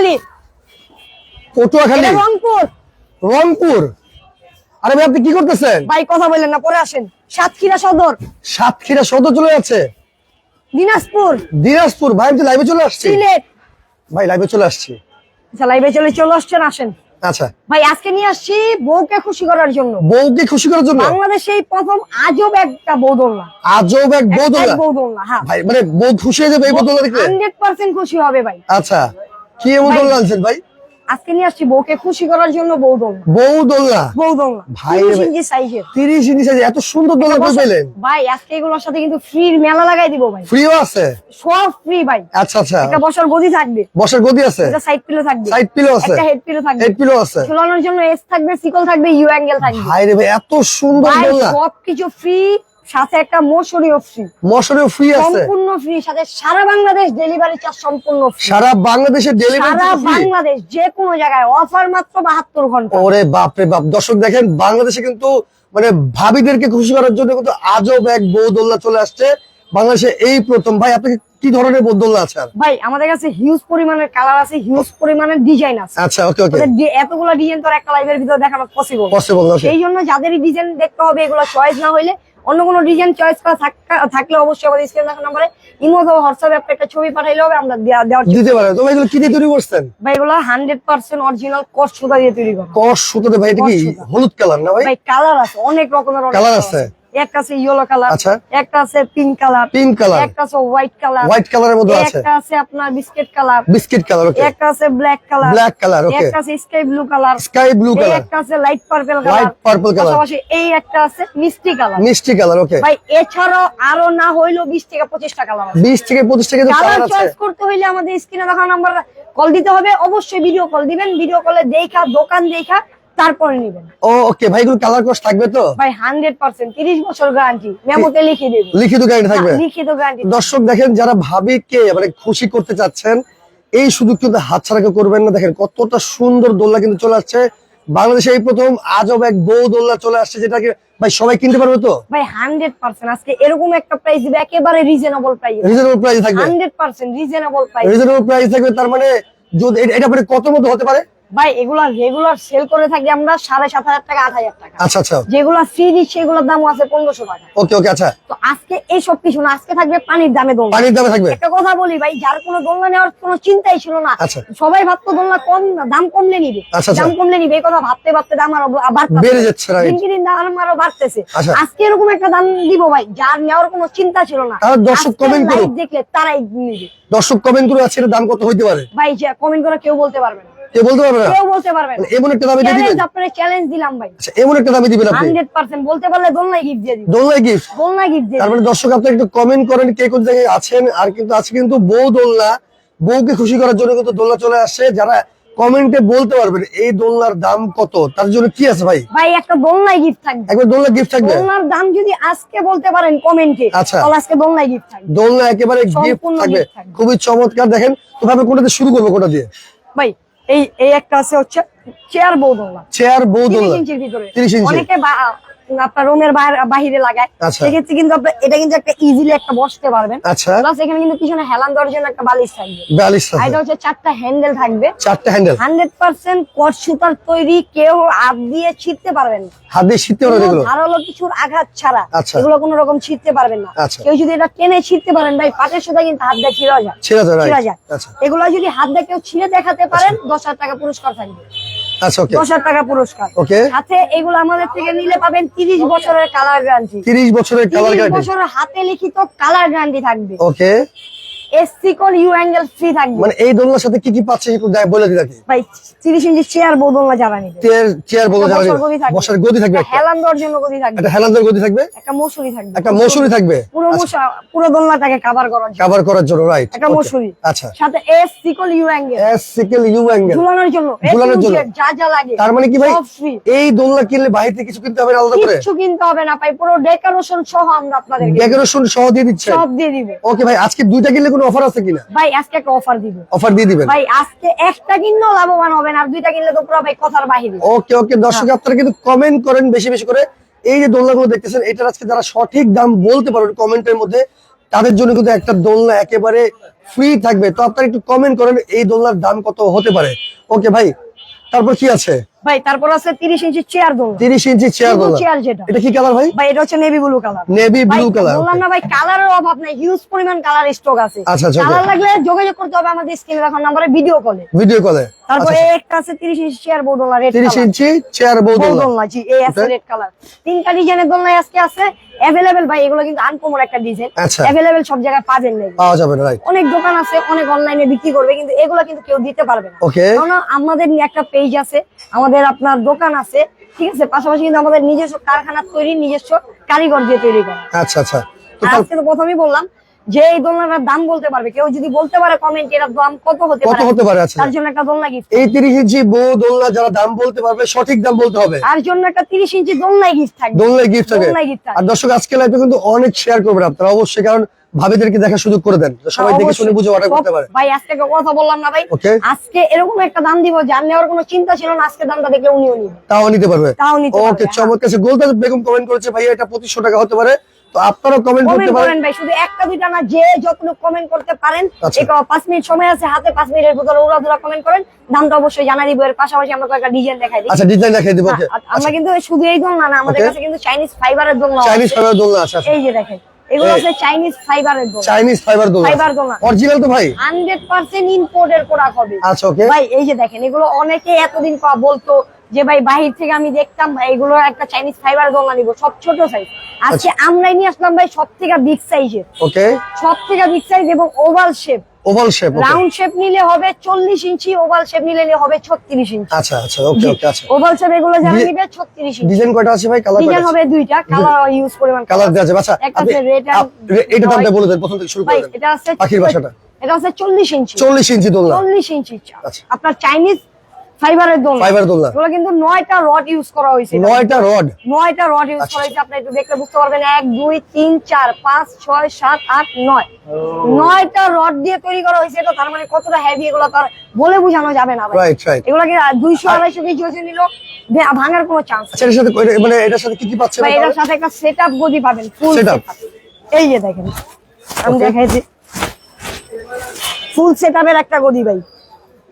পটুয়াখালী। পটুয়াখালী রংপুর। রংপুর। আরে ভাই আপনি কি করতেছেন? ভাই কথা বললেন না পরে আসেন। সাতক্ষীরা সদর। সাতক্ষীরা সদর চলে যাচ্ছে? দিনাজপুর। দিনাজপুর। ভাই আমি লাইভে চলে আসছি। সিলেট। ভাই লাইভে চলে আসছি। আচ্ছা লাইভে চলে চলে আসছেন আসেন। আচ্ছা। ভাই আজকে নিয়ে আসছি বউকে খুশি করার জন্য। বউকে খুশি করার জন্য? বাংলাদেশে এই প্রথম আজব একটা বৌদোলনা আজব এক বৌদোলা বৌদোলনা হ্যাঁ। ভাই মানে বউ খুশি হয়ে যাবে এই দেখলে হান্ড্রেড পার্সেন্ট খুশি হবে ভাই। আচ্ছা। কি এমন দোলনা আনছেন ভাই? আজকে নিয়ে আসছি বউকে খুশি করার জন্য বৌদোলনা বউ দোলনা? ভাই। ইঞ্চি সাইজের। তিরিশ ইঞ্চি size, এত সুন্দর দোলনা কই পেলেন? ভাই আজকে এগুলোর সাথে কিন্তু ফ্রির মেলা লাগাই দিব ভাই। ফ্রিও আছে? সব ফ্রি ভাই। আচ্ছা আচ্ছা। একটা বসার গদি থাকবে। বসার গদি আছে? একটা সাইড পিলো থাকবে। সাইড পিলো আছে? একটা হেড পিলো থাকবে। হেড পিলো আছে? ঝুলানোর জন্য এস থাকবে সিকল থাকবে ইউ অ্যাঙ্গেল থাকবে। ভাই রে ভাই এত সুন্দর ভাই দোলনা। সবকিছু ফ্রি সাথে একটা মশারিও ফ্রি মশারিও ফ্রি আছে? সম্পূর্ণ ফ্রি সাথে সারা বাংলাদেশ ডেলিভারি চার্জ সম্পূর্ণ ফ্রি সারা বাংলাদেশে ডেলিভারি সারা বাংলাদেশ যে কোনো জায়গায় অফার মাত্র বাহাত্তর ঘণ্টা। ওরে বাপ রে বাপ। দর্শক দেখেন বাংলাদেশে কিন্তু মানে ভাবিদেরকে খুশি করার জন্য কিন্তু আজব এক বউ দোলনা চলে আসছে বাংলাদেশে এই প্রথম। ভাই আপনি কি ধরনের বউ আছে ভাই আমাদের কাছে হিউজ পরিমাণের কালার আছে হিউজ পরিমাণের ডিজাইন আছে। আচ্ছা ওকে ওকে যে এতগুলো ডিজাইন তো একটা লাইভের ভিতরে দেখানো পসিবল পসিবল সেই জন্য যাদেরই ডিজাইন দেখতে হবে এগুলো চয়েস না হইলে অন্য কোনো ডিজাইন চয়েস করা থাকা- থাকলে অবশ্যই আমাদের স্ক্রিন দেখা নাম্বারে ইমো অথবা হোয়াটসঅ্যাপে আপনি একটা ছবি পাঠাইলে হবে আমরা দেওয়ার দিতে পারে তো ভাই এগুলো কি দিয়ে তৈরি করছেন। ভাই এগুলো হান্ড্রেড পার্সেন্ট অরিজিনাল কস সুতা দিয়ে তৈরি করা। কস সুতা ভাই এটা কি হলুদ কালার না ভাই? ভাই কালার আছে অনেক রকমের colour আছে? একটা আছে ইয়েলো কালার। একটা আছে পিঙ্ক কালার পিঙ্ক কালার একটা আছে হোয়াইট কালার হোয়াইট কালারের মধ্যে আছে। একটা আছে আপনার biscuit colour biscuit colour okay একটা আছে black colour black colour okay একটা আছে sky blue colour sky blue এই কালার একটা আছে light purple colour Light purple colour। পাশাপাশি এই একটা আছে মিষ্টি কালার মিষ্টি কালার ওকে ভাই এছাড়াও আরও না হইলেও বিশ থেকে পঁচিশটা কালার আছে বিশ থেকে পঁচিশ টাকা কালার কালার চয়েস করতে হইলে আমাদের স্ক্রিনে দেখানো নাম্বার কল দিতে হবে। অবশ্যই ভিডিও কল দিবেন। ভিডিও কলে দেখা দোকান দেখা তারপরে নিবেন। ও ওকে ভাই এগুলো কালার কস থাকবে তো? ভাই হান্ড্রেড পার্সেন্ট তিরিশ বছর গ্যারান্টি মেমোতে লিখে দেবে। লিখিত গাইড থাকবে। লিখিত গ্যারান্টি দর্শক দেখেন যারা ভাবিকে মানে খুশি করতে চাচ্ছেন এই সুযোগ কিন্তু হাতছাড়া কেউ করবেন না। দেখেন কতটা সুন্দর দোলনা কিন্তু চলে আসছে। বাংলাদেশে এই প্রথম আজব এক বউ দোলনা চলে আসছে যেটাকে ভাই সবাই কিনতে পারবে তো? ভাই হান্ড্রেড পার্সেন্ট আজকে এরকম একটা প্রাইস দিবে একেবারে রিজনেবল প্রাইস রিজনেবল প্রাইস থাকবে। Hundred percent reasonable price reasonable price থাকবে তার মানে যদি এটা- মানে কত মতো হতে পারে? ভাই এগুলা রেগুলার সেল করে থাকি আমরা সাড়ে সাত হাজার টাকা আট হাজার টাকা। আচ্ছা আচ্ছা। যেগুলা সেগুলোর দাম আছে পনেরোশো টাকা। ওকে ওকে আচ্ছা। তো আজকে এই সব কিছু না আজকে থাকবে পানির দামে দোলনা। পানির দামে থাকবে? একটা কথা বলি ভাই যার কোনো দোলনা নেওয়ার কোনো চিন্তাই ছিল না। আচ্ছা। সবাই ভাবতো দোলনা কম দাম কমলে নিবে। আচ্ছা, আচ্ছা। দাম কমলে নিবে এই কথা ভাবতে ভাবতে দাম আরও বেড়ে যাচ্ছে. দিনকে দিন দাম আরও বাড়তেছে। আজকে এরকম একটা দাম দিব ভাই যার নেওয়ার কোনো চিন্তা ছিল না। দর্শক comment দেখলে তারাই নিবে। দর্শক কমেন্ট করে আছে দাম কত হইতে পারে? ভাই যে কমেন্ট করে কেউ বলতে পারবে না। কেউ বলতে পারবে না? কেউ বলতে পারবে না। মানে এমন একটা দিয়ে দিবেন? চ্যালেঞ্জ আপনারা চ্যালেঞ্জ দিলাম ভাই। আচ্ছা এমন একটা দিবেন আপনি? হান্ড্রেড পার্সেন্ট বলতে পারলে দোলনায় গিফট দিয়ে দিব দোলনায় গিফট দোলনায় গিফট দিয়ে তার দিব মানে দর্শক আপনি একটু কমেন্ট করেন কে কোন জায়গায় আছেন আর কিন্তু আজকে কিন্তু বউ দোলনা বউকে খুশি করার জন্য কিন্তু দোলনা চলে আসছে। যারা কমেন্টে বলতে পারবেন এই দোলনার দাম কত তার জন্য কি আছে ভাই? ভাই একটা দোলনায় গিফট থাকবে। একবার দোলনা গিফট থাকবে? দোলনার দাম যদি আজকে বলতে পারেন কমেন্টে আচ্ছা। তাহলে আজকে দোলনায় গিফট থাকবে। দোলনা একেবারে গিফট থাকবে। খুবই চমৎকার। দেখেন তো ভাবে কোনটা শুরু করব কোনটা দিয়ে? ভাই এই এই একটা আছে হচ্ছে চেয়ার বউ দোলনা চেয়ার বউ তিরিশ ইঞ্চির ভিতরে। 30 ইঞ্চি। অনেকে আপনার রুমের বাহিরে লাগায়। আচ্ছা। সেক্ষেত্রে কিন্তু আপনার এটা কিন্তু একটা ইজিলি একটা বসতে পারবেন। আচ্ছা। প্লাস এখানে কিন্তু পিছনে হেলান দেওয়ার জন্য একটা বালিশ থাকবে। এটা হচ্ছে চারটা হ্যান্ডেল থাকবে। চারটে হ্যান্ডেল হান্ড্রেড পার্সেন্ট কট সুতার তৈরি কেউ হাত দিয়ে ছিটতে পারবেন না। হাত দিয়ে শীতে পারবে এগুলো? ধারালো কিছুর আঘাত ছাড়া আচ্ছা। এগুলো কোনো রকম ছিটতে পারবেন না। আচ্ছা। কেউ যদি এটা টেনে ছিটতে পারেন ভাই পাটের সুতা কিন্তু হাত দিয়ে ছিঁড়া যায়। ছিঁড়া যায় আচ্ছা। এগুলো যদি হাত দিয়ে কেউ ছিঁড়ে দেখাতে পারেন দশ হাজার টাকা পুরস্কার থাকবে। আচ্ছা ওকে দশ হাজার টাকা পুরস্কার। ওকে সাথে এগুলো আমাদের থেকে নিলে পাবেন তিরিশ বছরের কালার গ্যারান্টি তিরিশ বছরের কালার বছরের হাতে লিখিত কালার গ্যারান্টি থাকবে। Okay code U angle free থাকবে। মানে এই দোলনার সাথে কি কি পাচ্ছে একটু বলে দিই নাকি ভাই তিরিশ ইঞ্চি চেয়ার বদলনা চেয়ার চেয়ার যাবে বসার গদি থাকবে। হেলান দেওয়ার জন্য গদি থাকবে। একটা গদি থাকবে? একটা মশুরি থাকবে। একটা মশুরি থাকবে? পুরো মশা পুরো দোলনাটাকে কাভার করার জন্য। কভার করার জন্য রাইট একটা মশুরি আচ্ছা। সাথে S sickle U angle S sickle U angle ঝুলানোর জন্য। ঝুলানোর জন্য। যা যা লাগে। তার মানে কি ভাই? এই দোলনা কিনলে বাইরে থেকে কিছু কিনতে হবে না আলাদা করে? কিচ্ছু কিনতে হবে না ভাই। পুরো ডেকোরেশন সহ আমরা আপনাদেরকে ডেকোরেশন সহ দিয়ে দিচ্ছি? সব দিয়ে দিব। ওকে ভাই আজকে দুইটা কিনলে কোনো অফার আছে কিনা? ভাই আজকে একটা অফার দিব। অফার দিয়ে দিবেন? ভাই আজকে একটা কিনলেও লাভবান হবেন আর দুইটা কিনলে তো পুরো ভাই কথার বাহিরে। ওকে ওকে দর্শক আপনারা কিন্তু কমেন্ট করেন বেশি বেশি করে। এই যে দোলনাগুলো দেখতেছেন এটার আজকে যারা সঠিক দাম বলতে পারবেন কমেন্টের মধ্যে তাদের জন্য কিন্তু একটা দোলনা একেবারে ফ্রি থাকবে। তো আপনারা একটু কমেন্ট করেন এই দোলনার দাম কত হতে পারে? ওকে ভাই তারপর কি আছে? ভাই তারপর আছে তিরিশ ইঞ্চি চেয়ার দোলনা তিরিশ ইঞ্চি চেয়ার দোলনা চেয়ার যেটা। এটা কি কালার ভাই? ভাই এটা হচ্ছে navy blue colour navy blue colour বললাম না ভাই কালারের অভাব নাই হিউজ পরিমাণ কালার স্টক আছে। আচ্ছা, আচ্ছা, কালার লাগলে যোগাযোগ করতে হবে আমাদের স্ক্রিনে নাম্বারে ভিডিও কলে ভিডিও কলে তারপরে একটা আছে তিরিশ ইঞ্চি চেয়ার দোলনা রেড তিরিশ ইঞ্চি চেয়ার দোলনা জি এই আছে রেড কালার তিনটা ডিজাইনের দোলনা আজকে আছে। অ্যাভেলেবেল ভাই এগুলো কিন্তু আনকমন একটা ডিজাইন আচ্ছা। অ্যাভেলেবেল সব জায়গায় পাবেন না পাওয়া যাবে না রাইট অনেক দোকান আছে অনেক অনলাইনে বিক্রি করবে কিন্তু এগুলো কিন্তু কেউ দিতে পারবে না। ওকে কারণ আমাদের একটা পেজ আছে আমাদের আপনার দোকান আছে ঠিক আছে? পাশাপাশি কিন্তু আমাদের নিজস্ব কারখানা তৈরি নিজস্ব কারিগর দিয়ে তৈরি করা। আচ্ছা আচ্ছা। তো আজকে তো প্রথমেই বললাম যে এই দোলনাটার দাম বলতে পারবে কেউ যদি বলতে পারে কমেন্ট এটার দাম কত হতে পারে কত হতে পারে আচ্ছা। তার জন্য একটা দোলনা গিফট এই তিরিশ ইঞ্চি বউ দোলনা যারা দাম বলতে পারবে সঠিক দাম বলতে হবে। তার জন্য একটা তিরিশ ইঞ্চি দোলনাই গিফট থাকবে। দোলনায় গিফট থাকে দোলনায় gift থাকে। আর দর্শক আজকে লাইভে কিন্তু অনেক শেয়ার করবেন আপনারা অবশ্যই কারণ ভাবিদেরকে দেখার সুযোগ করে দেন। সবাই দেখে শুনে বুঝে অর্ডার করতে পারে। ভাই আজকে কথা বললাম না ভাই। আজকে এরকম একটা দাম দিব যার নেওয়ার কোনো চিন্তা ছিল না আজকে দামটা দেখলে উনিও নিবে। তাও নিতে পারবে। তাও নিতে পারবে, ওকে হ্যাঁ। চমৎকার। গোলদাস বেগম কমেন্ট করেছে ভাই এটা পঁচিশশো টাকা হতে পারে। তো আপনারাও কমেন্ট করতে পারেন। ভাই শুধু একটা দুইটা না যে যতটুকু কমেন্ট করতে পারেন আচ্ছা। এই মিনিট সময় আছে হাতে পাঁচ মিনিটের ভিতরে উড়াধুরা কমেন্ট করেন দামটা অবশ্যই জানা দিব এর পাশাপাশি আমরা কয়েকটা ডিজাইন দেখাই দিই। আচ্ছা ডিজাইন দেখাই দিব ওকে আর আমরা কিন্তু শুধু এই দোলনা না আমাদের কাছে কিন্তু চাইনিজ ফাইবারের দোলনা চাইনিজ আছে। ফাইবার দোলনা আছে আচ্ছা। এই যে দেখেন এগুলো চাইনিজ ফাইবারের দোলনা। চাইনিজ ফাইবার দোলনা। ফাইবার দোলনা। অরিজিনাল তো ভাই? হবে। আচ্ছা ওকে এই যে দেখেন এগুলো অনেকে এতদিন পর বলতো যে ভাই বাহির থেকে আমি দেখতাম ভাই এগুলো একটা চাইনিজ ফাইবার দোলনা নিবো সব ছোট সাইজ আজকে আচ্ছা। আমরাই নিয়ে আসলাম ভাই সব থেকে বিগ সাইজের ওকে সব থেকে বিগ সাইজ এবং oval shape oval shape round shape নিলে হবে চল্লিশ ইঞ্চি ওভাল শেপ নিলে হবে ছত্রিশ ইঞ্চি। আচ্ছা আচ্ছা ওকে ওকে আচ্ছা। ওভাল শেপ এগুলো যারা নিবে ছত্রিশ ইঞ্চি। ডিজাইন কয়টা আছে ভাই? কালার ডিজাইন হবে দুইটা কালার ইউজ পরিমাণ কালার দেওয়া যাবে। আচ্ছা একটা আপনি আছে red and এটা দামটা বলে দেন প্রথম থেকে শুরু ভাই করে দেন। এটা আছে পাখির বাসাটা এটা আছে চল্লিশ ইঞ্চি। চল্লিশ ইঞ্চি দোলনা। চল্লিশ ইঞ্চি আচ্ছা। আপনার চাইনিজ ফাইবারের দোলনা। ফাইবার দোলনা। এগুলো কিন্তু নয়টা রড ইউজ করা হয়েছে। নয়টা রড নয়টা রড ইউজ আচ্ছা। করা হয়েছে আপনি একটু দেখলে বুঝতে পারবেন। এক দুই তিন চার পাঁচ ছয় সাত আট নয়। নয়টা রড দিয়ে তৈরি করা হয়েছে এটা তার মানে কতটা হেভি এগুলো তার বলে বোঝানো যাবে না ভাই। রাইট রাইট এগুলো কি দুইশো আড়াইশো কেজি ওজন নিল ভাঙার কোনো চান্স আচ্ছা এর সাথে মানে এটার সাথে কি কি পাচ্ছেন? এটার সাথে একটা সেট আপ গদি পাবেন ফুল Setup? এই যে দেখেন আমি. দেখাইছি ফুল সেট একটা গদি ভাই।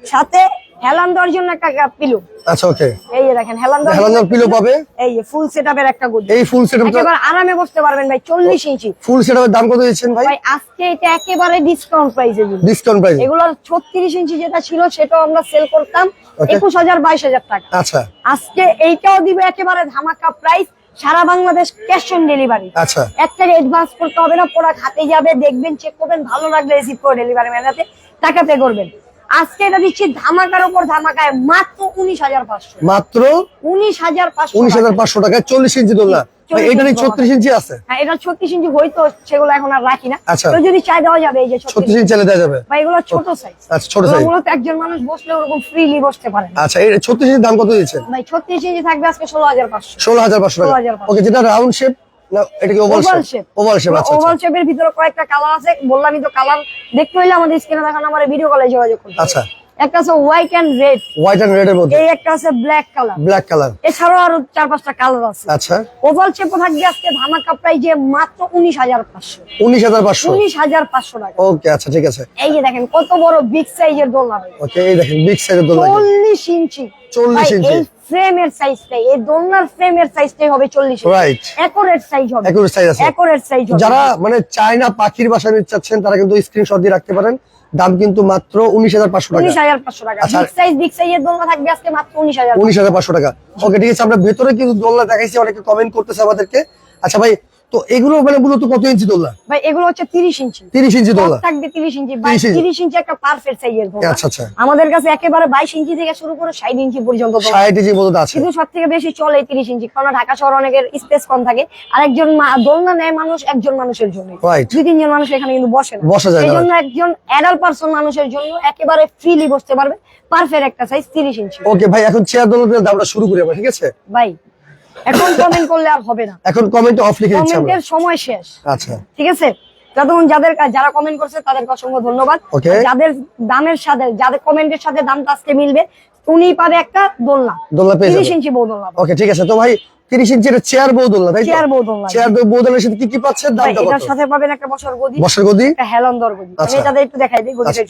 সাথে হেলান দেওয়ার জন্য একটা পিলো আচ্ছা ওকে এই যে দেখেন হেলান হেলান pillow পাবে? এই যে ফুল সেট একটা গদি। এই ফুল একেবারে আরামে বসতে পারবেন ভাই চল্লিশ ইঞ্চি। ফুল সেটআপের দাম কত দিচ্ছেন ভাই? ভাই আজকে এটা একেবারে ডিসকাউন্ট প্রাইসে ডিসকাউন্ট প্রাইস এগুলোর ছত্রিশ ইঞ্চি যেটা ছিল সেটাও আমরা সেল করতাম। Okay. একুশ হাজার বাইশ হাজার টাকা। আচ্ছা। আজকে এইটাও দিবে একেবারে ধামাকা প্রাইস সারা বাংলাদেশ ক্যাশ অন ডেলিভারি আচ্ছা। এক টাকা অ্যাডভান্স করতে হবে না প্রোডাক্ট হাতে যাবে দেখবেন চেক করবেন ভালো লাগলে রিসিভ করে ডেলিভারি ম্যান টাকা পে করবেন। আজকে এটা দিচ্ছি ধামাকার উপর ধামাকায় মাত্র উনিশ হাজার পাঁচশো মাত্র উনিশ হাজার পাঁচশো উনিশ হাজার পাঁচশো টাকায় চল্লিশ ইঞ্চি দোলনা। এটা নিয়ে ছত্রিশ ইঞ্চি আছে? হ্যাঁ এটা ছত্রিশ ইঞ্চি হইতো সেগুলো এখন আর রাখি না। আচ্ছা। যদি চাই দেওয়া যাবে এই যে ছত্রিশ ইঞ্চি দেওয়া যাবে? এগুলো ছোট সাইজ আচ্ছা ছোট সাইজ মূলত একজন মানুষ বসলে ওরকম ফ্রিলি বসতে পারে আচ্ছা এই ছত্রিশ ইঞ্চির দাম কত ভাই ছত্রিশ ইঞ্চি থাকবে আজকে ষোলো হাজার পাঁচশো। ষোলো হাজার পাঁচশো টাকা। 16,500 ওকে যেটা রাউন্ড শেপ না এটা কি oval oval shape shape oval shape আচ্ছা ওভাল আচ্ছা শেপের ভিতরে কয়েকটা কালার আছে বললামই তো কালার দেখতে হইলে আমাদের স্ক্রিনে দেখানো আমার ভিডিও কলে যোগাযোগ করতে আচ্ছা। একটা আছে white and red white and red এর মধ্যে। এই একটা আছে ব্ল্যাক কালার ব্ল্যাক কালার এছাড়াও আরও চার পাঁচটা কালার আছে। আচ্ছা। ওভাল শেপ থাকবে আজকে ধামাকা মাত্র উনিশ হাজার পাঁচশো। উনিশ হাজার পাঁচশো। টাকা। ওকে আচ্ছা ঠিক আছে। এই যে দেখেন কত বড় বিগ সাইজের দোলনা ভাই। ওকে এই দেখেন বিগ সাইজের দোলনা কি? চল্লিশ ইঞ্চি। 40 ইঞ্চি। এই ফ্রেমের সাইজটাই এই দোলনার ফ্রেমের সাইজটাই হবে চল্লিশ Right. একরেট সাইজ হবে। Accurate size আছে। একরেট সাইজ হবে। যারা মানে চায়না পাখির বাসা নিতে চাচ্ছেন তারা কিন্তু স্ক্রিনশট দিয়ে রাখতে পারেন। দাম কিন্তু মাত্র উনিশ হাজার পাঁচশো টাকা। উনিশ হাজার পাঁচশো টাকা। আচ্ছা। ওকে ঠিক আছে আমরা ভেতরে কিন্তু দোলনা দেখাইছি অনেকে কমেন্ট করতেছে আমাদেরকে। আচ্ছা ভাই তো এগুলো মানে মূলত কত ইঞ্চি দোলনা? ভাই এগুলো হচ্ছে তিরিশ ইঞ্চি। তিরিশ ইঞ্চি টপ দোলনা থাকবে তিরিশ ইঞ্চি। 30 ইঞ্চি। একটা পারফেক্ট সাইজের দোলনা। আচ্ছা আচ্ছা। আমাদের কাছে একেবারে বাইশ ইঞ্চি থেকে শুরু করে ষাট ইঞ্চি পর্যন্ত দোলনা। ষাট ইঞ্চি পর্যন্ত আছে। কিন্তু সব থেকে বেশি চলে তিরিশ ইঞ্চি কারণ ঢাকা শহর অনেকের স্পেস কম থাকে। আর একজন দোলনা নেয় মানুষ একজন মানুষের জন্য. দুই তিনজন মানুষ এখানে কিন্তু বসে না। বসা যায় না, এই জন্য একজন অ্যাডাল্ট পার্সন মানুষের জন্য একেবারে ফ্রিলি বসতে পারবে। পারফেক্ট একটা সাইজ তিরিশ ইঞ্চি। ওকে ভাই এখন চেয়ার দোলনার দামটা শুরু করি ঠিক আছে? ভাই এখন কমেন্ট করলে আর হবে না। এখন কমেন্ট অফ লিখে দিচ্ছি কমেন্টের সময় শেষ। আচ্ছা। ঠিক আছে? যতক্ষণ যাদের যারা কমেন্ট করছে তাদেরকে অসংখ্য ধন্যবাদ। যাদের দামের সাথে যাদের কমেন্টের সাথে দামটা আজকে মিলবে উনি পাবে একটা দোলনা। দোলনা পেয়ে তিরিশ যাবে ইঞ্চি বউ দোলনা ওকে ঠিক আছে। তো ভাই তিরিশ ইঞ্চির চেয়ার বউ দোলনা তাই চেয়ার বউ দোলনা। চেয়ার বউ দোলনার সাথে কি কি পাচ্ছেন দামটা কত? এটার সাথে পাবেন একটা বসার গদি বসার গদি? একটা হেলান্দর গদি। আমি আচ্ছা। এটাতে একটু দেখাই দিই গদিটা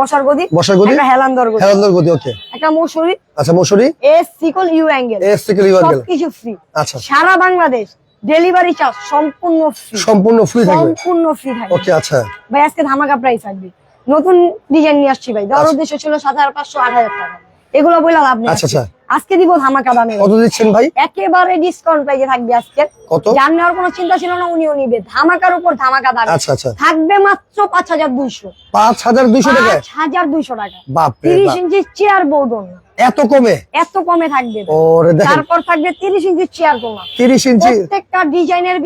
বসার গদি বসার গদি? একটা হেলান্দর গদি। হেলান্দর গদি ওকে একটা মসুরি। আচ্ছা মসুরি? S sickle U angle S সবকিছু ফ্রি আচ্ছা সারা বাংলাদেশ ডেলিভারি চার্জ সম্পূর্ণ ফ্রি সম্পূর্ণ ফ্রি থাকবে? সম্পূর্ণ ফ্রি থাকবে। ওকে আচ্ছা। ভাই আজকে ধামাকা প্রাইস থাকবে। নতুন ডিজাইন নিয়ে আসছি ভাই। দর আচ্ছা। উদ্দেশ্য ছিল সাত হাজার পাঁচশো আট হাজার টাকা। এগুলো বললাম লাভ নেই আচ্ছা, আচ্ছা। আজকে দিব ধামাকা দামে। কত দিচ্ছেন ভাই? একেবারে ডিসকাউন্ট প্রাইসে থাকবে আজকে। কত? যার নেওয়ার কোনো চিন্তা ছিল না উনিও নিবে। ধামাকার উপর ধামাকা দামে। আচ্ছা আচ্ছা। থাকবে মাত্র পাঁচ হাজার দুইশো। পাঁচ হাজার দুইশো টাকা? পাঁচ হাজার দুইশো টাকা। বাপ। রে তিরিশ বাপ। ইঞ্চি চেয়ার বৌদন এত কমে? এত কমে থাকবে। ওরে দেখেন। তারপর থাকবে তিরিশ ইঞ্চি চেয়ার তোমার তিরিশ ইঞ্চি প্রত্যেকটা ডিজাইনের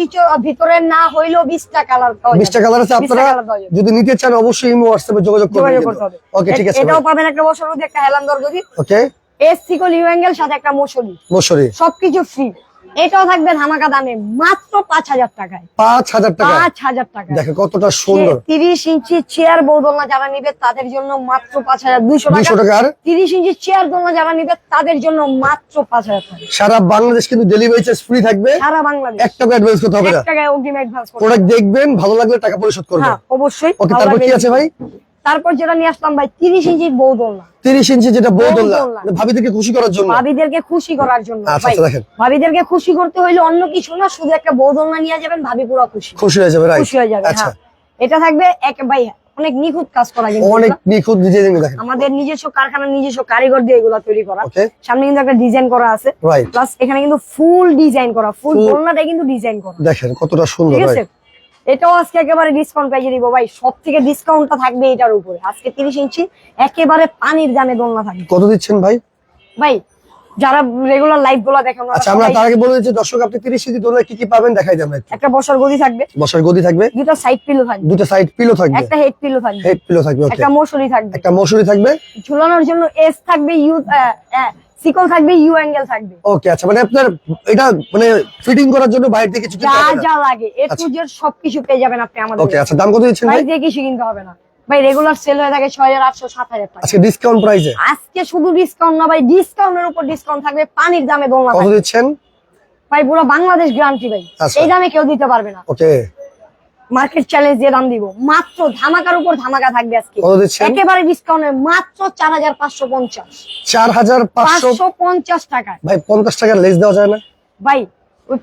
ভিতরে না হইলেও বিশটা কালার বিশটা কালার আছে। আপনারা যদি নিতে চান অবশ্যই ইমো হোয়াটসঅ্যাপে যোগাযোগ করবেন ওকে ঠিক আছে এটাও পাবেন একটা বছর মধ্যে একটা হেলান্দর গদি okay S sickle U angle সাথে একটা সবকিছু ফ্রি এটাও থাকবে ধামাকা দামে মাত্র পাঁচ হাজার টাকায়। পাঁচ হাজার টাকা পাঁচ হাজার টাকা দেখে কতটা সুন্দর। তিরিশ ইঞ্চি চেয়ার বৌদলনা যারা নিবে তাদের জন্য মাত্র পাঁচ হাজার টাকা। তিরিশ ইঞ্চি চেয়ার দোলনা যারা নিবে তাদের জন্য মাত্র পাঁচ হাজার টাকা। সারা বাংলাদেশ কিন্তু ডেলিভারি চার্জ ফ্রি থাকবে। সারা বাংলাদেশ। এক টাকা অ্যাডভান্স করতে হবে এক অগ্রিম অ্যাডভান্স করবে প্রোডাক্ট দেখবেন ভালো লাগলে টাকা পরিশোধ করবেন। হ্যাঁ অবশ্যই। ওকে তারপর কি আছে ভাই? তারপর যেটা নিয়ে আসলাম ভাই তিরিশ ইঞ্চি বৌদলনা তিরিশ ইঞ্চি যেটা বৌদোল্লা বৌদোল্লা। ভাবিদেরকে খুশি করার জন্য? ভাবিদেরকে খুশি করার জন্য। আচ্ছা, আচ্ছা। ভাবিদেরকে খুশি করতে হইলে অন্য কিছু না শুধু একটা বৌদলনা নিয়ে যাবেন ভাবি পুরো খুশি। খুশি হয়ে যাবে খুশি হয়ে যাবে আচ্ছা। হ্যাঁ। এটা থাকবে এক ভাই অনেক নিখুঁত কাজ করা কিন্তু অনেক নিখুঁত ডিজাইন দেখেন। আমাদের নিজস্ব কারখানা নিজস্ব কারিগর দিয়ে এগুলা তৈরি করা। সামনে কিন্তু একটা ডিজাইন করা আছে। প্লাস এখানে কিন্তু ফুল ডিজাইন করা ফুল দোলনাটাই কিন্তু ডিজাইন করা। দেখেন কতটা সুন্দর ঠিক আছে? এটাও আজকে একেবারে ডিসকাউন্ট প্রাইজে দিব ভাই। সব থেকে ডিসকাউন্টটা থাকবে এটার উপরে। আজকে তিরিশ ইঞ্চি একেবারে পানির দামে দোলনা থাকবে। কত দিচ্ছেন ভাই? ভাই যারা রেগুলার লাইভগুলো দেখেন আচ্ছা আমরা তার আগে বলে দিচ্ছি দর্শক আপনি তিরিশ ইঞ্চি দোলনা কি কি পাবেন দেখাই যাবেন একটু। একটা বসার গদি থাকবে। বসার গদি থাকবে? দুটো সাইড পিলো থাকবে। দুটো সাইড পিলো থাকবে? একটা হেড পিলো থাকবে। হেড পিলো থাকবে একটা মশুরি থাকবে। একটা মশুরি থাকবে? ঝুলানোর জন্য এস থাকবে ইউ সিকল থাকবে ইউ অ্যাঙ্গেল থাকবে। ওকে আচ্ছা মানে আপনার এটা মানে ফিটিং করার জন্য বাইরে থেকে কিছু যা যা লাগে এ টু জেড সবকিছু পেয়ে যাবেন আপনি আমাদের ওকে আচ্ছা দাম কত দিচ্ছেন ভাই কিছু কিনতে হবে না। ভাই রেগুলার সেল হয়ে থাকে ছয় হাজার আটশো সাত হাজার টাকা। আজকে ডিসকাউন্ট প্রাইসে আজকে শুধু ডিসকাউন্ট না ভাই ডিসকাউন্টের উপর ডিসকাউন্ট থাকবে পানির দামে দোলনা কত দিচ্ছেন? ভাই পুরো বাংলাদেশ গ্যারান্টি ভাই। আচ্ছা। এই দামে কেউ দিতে পারবে না। ওকে মার্কেট চ্যালেঞ্জ দিয়ে দাম দিব। মাত্র ধামাকার উপর ধামাকা থাকবে আজকে। একেবারে ডিসকাউন্টে মাত্র চার হাজার পাঁচশো পঞ্চাশ। চার হাজার পাঁচশো? পঞ্চাশ টাকা ভাই পঞ্চাশ টাকার লেস দেওয়া যায় না? ভাই ওই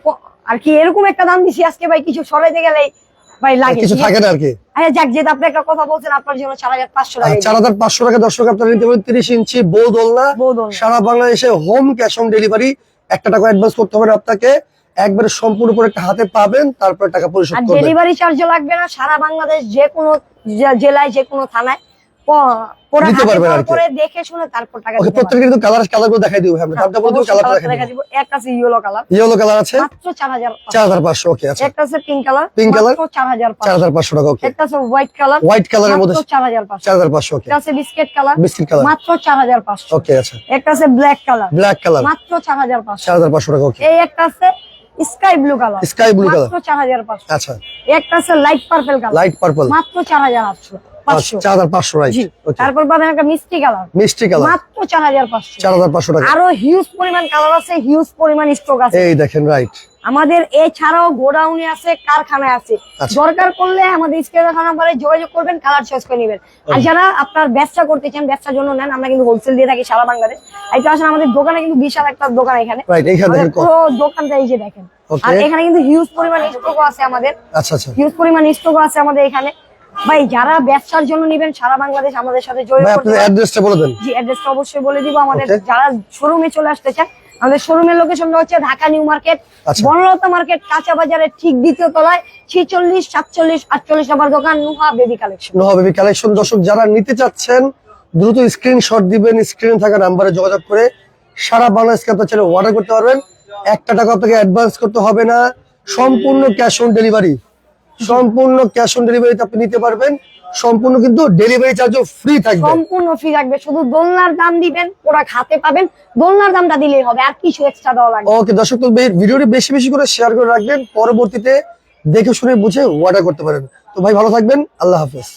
আর কি এরকম একটা দাম দিছি আজকে ভাই কিছু সরাইতে গেলে ভাই লাগে। কিছু থাকে না আর কি? আরে যাক যেহেতু আপনি একটা কথা বলছেন আপনার জন্য চার হাজার পাঁচশো টাকা চার হাজার পাঁচশো টাকা দর্শক আপনারা নিতে পারেন তিরিশ ইঞ্চি বউ দোলনা সারা বাংলাদেশে হোম ক্যাশ অন ডেলিভারি একটা টাকা অ্যাডভান্স করতে হবে আপনাকে। একবারে সম্পূর্ণ করে একটা হাতে পাবেন তারপর টাকা পরিশোধ আর করবেন। ডেলিভারি চার্জও লাগবে না সারা বাংলাদেশ যে কোনো জেলায় যে কোনো থানায়। নিতে পারবেন আর পরে দেখে শুনে তারপর টাকা ওকে দিতে প্রত্যেকের কিন্তু কালার কালারগুলো দেখাই দিব হ্যাঁ। দামটা বলতে কালারটা দেখাই দিব। একটা আছে ইয়েলো কালার ইয়েলো কালার আছে? মাত্র চার হাজার চার হাজার পাঁচশো ওকে আচ্ছা। একটা আছে পিঙ্ক কালার? মাত্র হাজার চার হাজার পাঁচশো টাকা ওকে একটা আছে হোয়াইট কালার হোয়াইট কালারের মধ্যে মাত্র চার হাজার পাঁচশো। চার হাজার পাঁচশো ওকে একটা আছে বিস্কিট কালার বিস্কিট কালার মাত্র চার হাজার পাঁচশো। ওকে আচ্ছা। একটা আছে ব্ল্যাক কালার ব্ল্যাক কালার মাত্র চার হাজার পাঁচশো। চার হাজার পাঁচশো টাকা ওকে এই একটা আছে sky blue colour. Sky blue colour. মাত্র চার হাজার পাঁচশো। আচ্ছা। একটা আছে light purple colour. Light purple. মাত্র চার হাজার আটশো। পাঁচশো। চার হাজার পাঁচশো রাইট জি। ওকে তারপর পাবেন একটা মিষ্টি কালার। মিষ্টি কালার। মাত্র চার হাজার পাঁচশো। চার হাজার পাঁচশো টাকা। আরও হিউজ পরিমাণ কালার আছে হিউজ পরিমাণ স্টক আছে। এই দেখেন রাইট আমাদের এছাড়াও গোডাউনে আছে কারখানায় আছে। আচ্ছা। দরকার করলে আমাদের নাম্বারে যোগাযোগ করবেন কালার চয়েস করে নেবেন। আর যারা আপনার ব্যবসা করতে চান ব্যবসার জন্য নেন আমরা কিন্তু হোলসেল দিয়ে থাকি সারা বাংলাদেশ। এটা আসলে আমাদের দোকানে কিন্তু বিশাল একটা দোকান এখানে। পুরো দোকানটা এই যে দেখেন। আর এখানে কিন্তু হিউজ পরিমাণ স্টকও আছে আমাদের। আচ্ছা আচ্ছা। হিউজ পরিমাণ স্টকও আছে আমাদের এখানে। ভাই যারা ব্যবসার জন্য নেবেন সারা বাংলাদেশ আমাদের সাথে যোগাযোগ করতে পারেন। অ্যাড্রেসটা বলে দেন। জি অ্যাড্রেসটা অবশ্যই বলে দিব। আমাদের. যারা শোরুমে চলে আসতে চান আমাদের শোরুমের লোকেশনটা হচ্ছে ঢাকা নিউ মার্কেট আচ্ছা। বনলতা মার্কেট কাঁচা বাজারের ঠিক দ্বিতীয় তলায় ছিচল্লিশ সাতচল্লিশ আটচল্লিশ নম্বর দোকান Nuha baby collection Noha baby collection দর্শক যারা নিতে চাচ্ছেন দ্রুত স্ক্রিনশট দিবেন স্ক্রিনে থাকা নাম্বারে যোগাযোগ করে সারা বাংলাদেশকে আপনার চ্যানেল অর্ডার করতে পারবেন। একটা টাকা আপনাকে অ্যাডভান্স করতে হবে না। সম্পূর্ণ ক্যাশ অন ডেলিভারি সম্পূর্ণ ক্যাশ অন ডেলিভারিতে আপনি নিতে পারবেন। সম্পূর্ণ কিন্তু ডেলিভারি চার্জও ফ্রি থাকবে। সম্পূর্ণ ফ্রি থাকবে। শুধু দোলনার দাম দিবেন ওরা খাতে পাবেন। দোলনার দামটা দিলেই হবে আর কিছু এক্সট্রা দেওয়া লাগবে। ওকে দর্শক ভিডিওটি বেশি বেশি করে শেয়ার করে রাখবেন। পরবর্তীতে দেখে শুনে বুঝে অর্ডার করতে পারেন। তো ভাই ভালো থাকবেন। আল্লাহ হাফেজ।